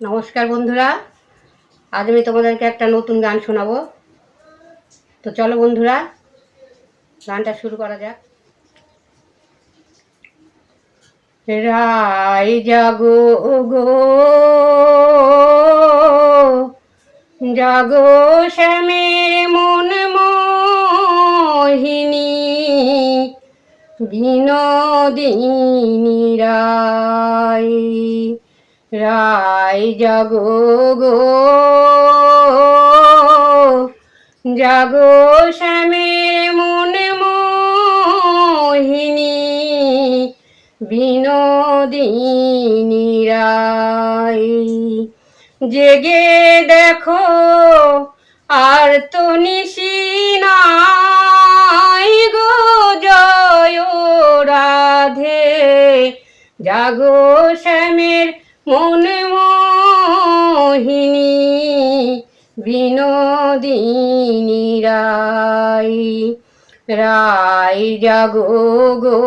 নমস্কার বন্ধুরা। আজ আমি তোমাদেরকে একটা নতুন গান শোনাবো। তো চলো বন্ধুরা, গানটা শুরু করা যাক। রায় জাগো গো, জাগো শ্যামের মন মোহিনী, বিনোদিনী রায়। রায় জাগো গো। জাগো শ্যামের মন মোহিনী, বিনোদিনী রায়। জেগে দেখো, আর তো নিশি নাই গো জয় রাধে। জাগো শ্যামের মন মোহিনী বিনোদিনী রায় রায় জাগো গো।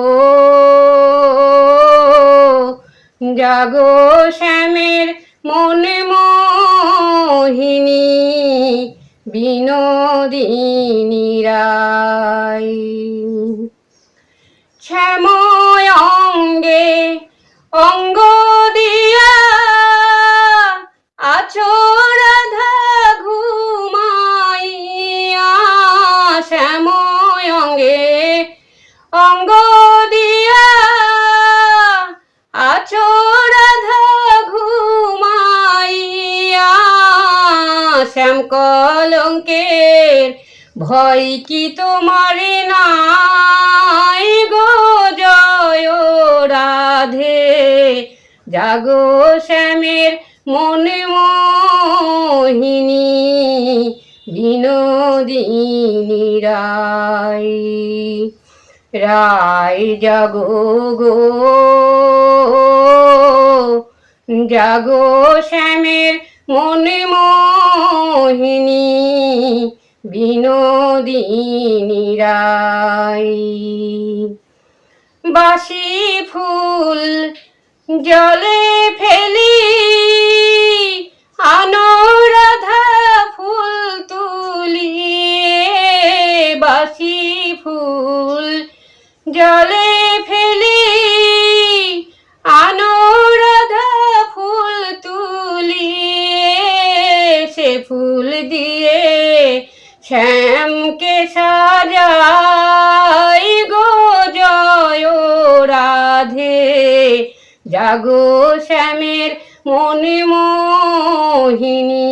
জাগো শ্যামের মন মোহিনী বিনোদিনী রায় শ্যাময় অঙ্গে অঙ্গ দিয়া আছো রাধা ঘুমাইয়া শ্যাময় অঙ্গে। অঙ্গ দিয়া আছো রাধা ঘুমাইয়া শ্যাম কলঙ্কের ভয় কি তোমার নাই গো জয় জাগো শ্যামের মনে মোহিনী বিনোদিনী রায় রায় জাগো গো, জাগো শ্যামের মনে মোহিনী বিনোদিনী রায় বাসি ফুল জলে ফেলি, আনোরাধা ফুল তুলিয়ে বাসি ফুল। জলে ফেলি, আনোরাধা ফুল তুলিয়ে সে ফুল দিয়ে শ্যামকে সাজাই গো জয় রাধে। জাগো শ্যামের মনে মোহিনী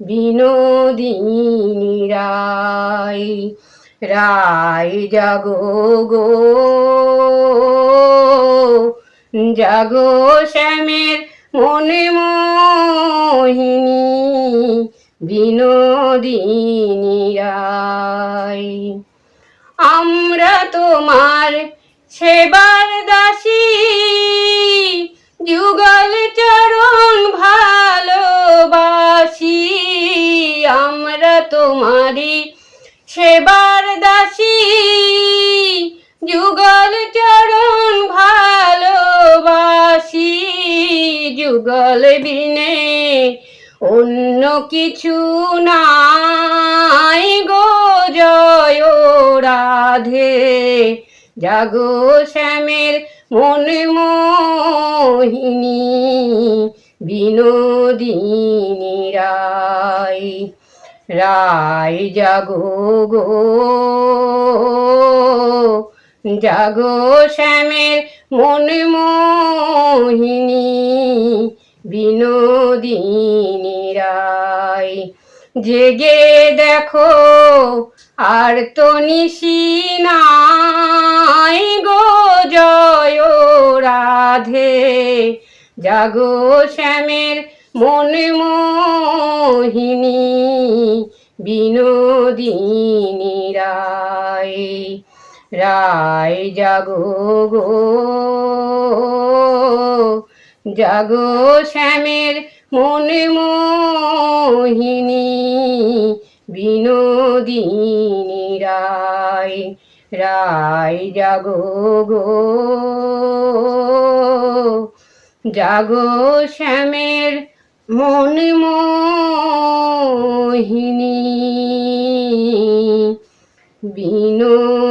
বিনোদিনী রায় রায় জাগো গো। জাগো শ্যামের মনে মোহিনী বিনোদিনী রায় আমরা তোমার সেবার দাসী, যুগল চরণ ভালোবাসি। আমরা তোমারি সেবার দাসী, যুগল চরণ ভালোবাসি। যুগল বিনে অন্য কিছু নাই গো জয় রাধে। জাগো শ্যামের মন মোহিনী, বিনোদিনী রায় রায় জাগো গো। জাগো শ্যামের মন মোহিনী, বিনোদিনী রায়, জেগে দেখো আর তো নিশি নাই গো জয় রাধে। জাগো শ্যামের মন মোহিনী বিনোদিনী রায় রায় জাগো গো। জাগো শ্যামের মন মোহিনী বিনোদিনী রায় রায় জাগো গো। জাগো শ্যামের মনে মোহিনী। বিনোদিনী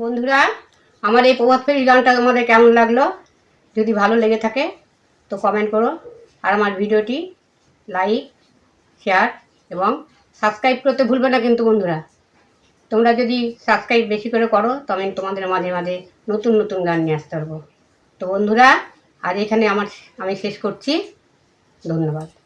বন্ধুরা, আমার এই প্রভাত ফেরি গানটা তোমাদের কেমন লাগল? যদি ভালো লেগে থাকে, তো কমেন্ট করো। আর আমার ভিডিওটি লাইক শেয়ার এবং সাবস্ক্রাইব করতে ভুলবে না কিন্তু বন্ধুরা। তোমরা যদি সাবস্ক্রাইব বেশি করে করো, তবে তোমাদের মাঝে মাঝে নতুন নতুন গান নিয়ে আসতে পারব। তো বন্ধুরা, আজ এখানে আমার আমি শেষ করছি। ধন্যবাদ।